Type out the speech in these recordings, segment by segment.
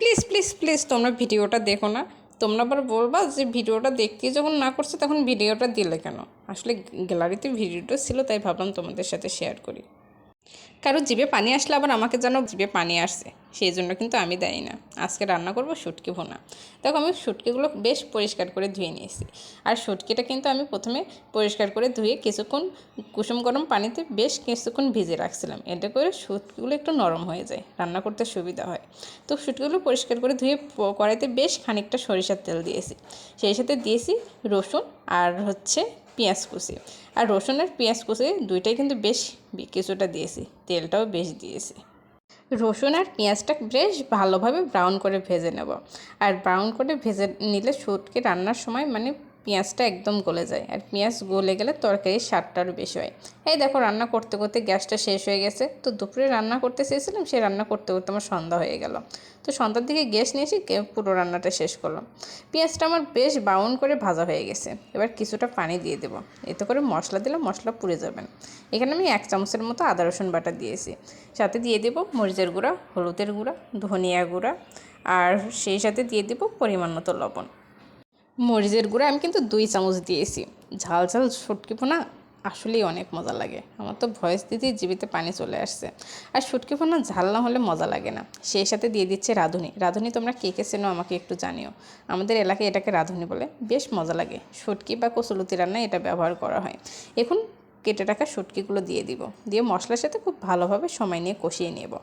Please please please, তোমরা ভিডিওটা দেখো না। তোমরা আবার বলবা যে ভিডিওটা দেখতে যখন না করছ তখন ভিডিওটা দিলে কেন? আসলে গ্যালারিতে ভিডিওটা ছিল, তাই ভাবলাম তোমাদের সাথে শেয়ার করি। কারও জিভে পানি আসলে আবার আমাকে যেন জিভে পানি আসছে সেই জন্য কিন্তু আমি দেয় না। আজকে রান্না করব শুটকি ভোনা। দেখো আমি শুটকিগুলো বেশ পরিষ্কার করে ধুয়ে নিয়েছি। আর শুটকিটা কিন্তু আমি প্রথমে পরিষ্কার করে ধুয়ে কিছুক্ষণ কুসুম গরম পানিতে বেশ কিছুক্ষণ ভিজে রাখছিলাম। এটা করে শুটকিগুলো একটু নরম হয়ে যায়, রান্না করতে সুবিধা হয়। তো শুটকিগুলো পরিষ্কার করে ধুয়ে কড়াইতে বেশ খানিকটা সরিষার তেল দিয়েছি। সেই সাথে দিয়েছি রসুন আর হচ্ছে পেঁয়াজ কুচি। আর রসুন আর পেঁয়াজ কুচি দুইটাই কিন্তু বেশ কিছুটা দিয়েছি, তেলটাও বেশ দিয়েছি। রসুন আর পেঁয়াজটা বেশ ভালোভাবে ব্রাউন করে ভেজে নেব। আর ব্রাউন করে ভেজে নিলে শুটকি রান্নার সময় মানে পেঁয়াজটা একদম গলে যায় আর পেঁয়াজ গলে গেলে তরকারির স্বাদটা আরও বেশি হয়। এই দেখো রান্না করতে করতে গ্যাসটা শেষ হয়ে গেছে। তো দুপুরে রান্না করতে চেয়েছিলাম সে রান্না করতে করতে আমার সন্ধ্যা হয়ে গেল। তো সন্ধ্যার দিকে গ্যাস নিয়েছি, কে- পুরো রান্নাটা শেষ করলাম। পেঁয়াজটা আমার বেশ বাউন করে ভাজা হয়ে গেছে। এবার কিছুটা পানি দিয়ে দেবো। এতে করে মশলা দিলে মশলা পুড়ে যাবেন এখানে আমি এক চামচের মতো আদা, রসুন বাটা দিয়েছি। সাথে দিয়ে দেবো মরিচের গুঁড়া, হলুদের গুঁড়া, ধনিয়া গুঁড়া, আর সেই সাথে দিয়ে দেবো পরিমাণ মতো লবণ। মরিচের গুঁড়া আমি কিন্তু দুই চামচ দিয়েছি। ঝাল ঝাল শুটকি পোনা আসলেই অনেক মজা লাগে। আমার তো ভয়েস দিতেই জীবিতে পানি চলে আসছে। আর শুটকি পোনা ঝাল না হলে মজা লাগে না। সেই সাথে দিয়ে দিচ্ছে রাঁধুনি। রাঁধুনি তোমরা কে কে চেনো আমাকে একটু জানিও। আমাদের এলাকায় এটাকে রাঁধুনি বলে। বেশ মজা লাগে। শুটকি বা কচুলতি রান্নায় এটা ব্যবহার করা হয়। এখন কেটে রাখা শুটকিগুলো দিয়ে দিব। দিয়ে মশলার সাথে খুব ভালোভাবে সময় নিয়ে কষিয়ে নেব।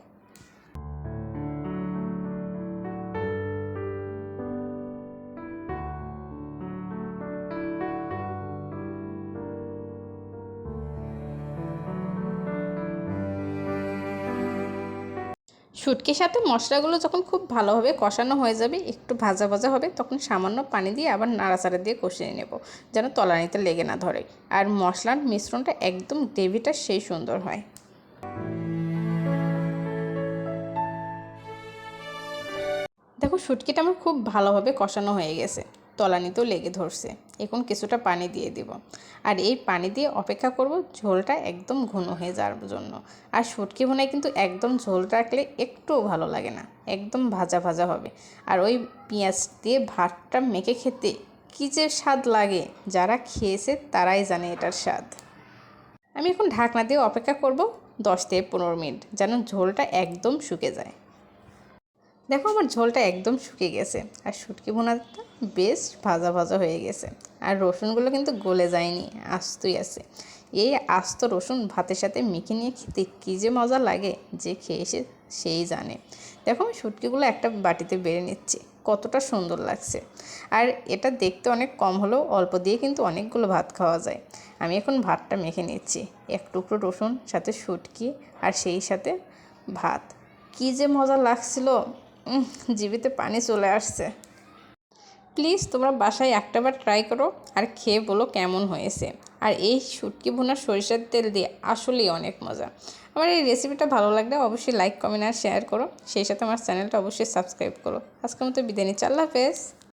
শুটকির সাথে মশলাগুলো যখন খুব ভালোভাবে কষানো হয়ে যাবে, একটু ভাজা ভাজা হবে, তখন সামান্য পানি দিয়ে আবার নাড়াচাড়া দিয়ে কষিয়ে নেব, যেন তলানিতে লেগে না ধরে। আর মশলার মিশ্রণটা একদম গ্রেভিটা সেই সুন্দর হয়। দেখো, শুটকিটা আমার খুব ভালোভাবে কষানো হয়ে গেছে। তলানিতেও লেগে ধরছে। এখন কিছুটা পানি দিয়ে দিব। আর এই পানি দিয়ে অপেক্ষা করব ঝোলটা একদম ঘন হয়ে যাওয়ার জন্য। আর শুটকি ভুনায় কিন্তু একদম ঝোল রাখলে একটুও ভালো লাগে না। একদম ভাজা ভাজা হবে। আর ওই পেঁয়াজ দিয়ে ভাতটা মেখে খেতে কী যে স্বাদ লাগে। যারা খেয়েছে তারাই জানে এটার স্বাদ। আমি এখন ঢাকনা দিয়ে অপেক্ষা করব দশ থেকে পনেরো মিনিট যেন ঝোলটা একদম শুকে যায়। দেখো আমার ঝোলটা একদম শুকিয়ে গেছে। আর শুটকি বোনাটা বেশ ভাজা ভাজা হয়ে গেছে। আর রসুনগুলো কিন্তু গলে যায়নি, আস্তই আছে। এই আস্ত রসুন ভাতের সাথে মেখে নিয়ে খেতে কী যে মজা লাগে, যে খেয়েছে সেই জানে। দেখো আমি শুটকিগুলো একটা বাটিতে বেড়ে নিচ্ছি, কতটা সুন্দর লাগছে। আর এটা দেখতে অনেক কম হলেও অল্প দিয়ে কিন্তু অনেকগুলো ভাত খাওয়া যায়। আমি এখন ভাতটা মেখে নিচ্ছি, এক টুকরো রসুন, সাথে শুটকি আর সেই সাথে ভাত। কী যে মজা লাগছিল জিভিতে পানি চলে আসছে। প্লিজ তোমরা বাসায় একটাবার ট্রাই করো আর খেয়ে বলো কেমন হয়েছে। আর এই শুটকি ভুনা সরিষার তেল দিয়ে আসলেই অনেক মজা। আমার এই রেসিপিটা ভালো লাগলে অবশ্যই লাইক কমেন্ট আর শেয়ার করো। সেই সাথে আমার চ্যানেলটা অবশ্যই সাবস্ক্রাইব করো। আজকের মতো বিদায় নিচ্ছি। আল্লাহ হাফেজ।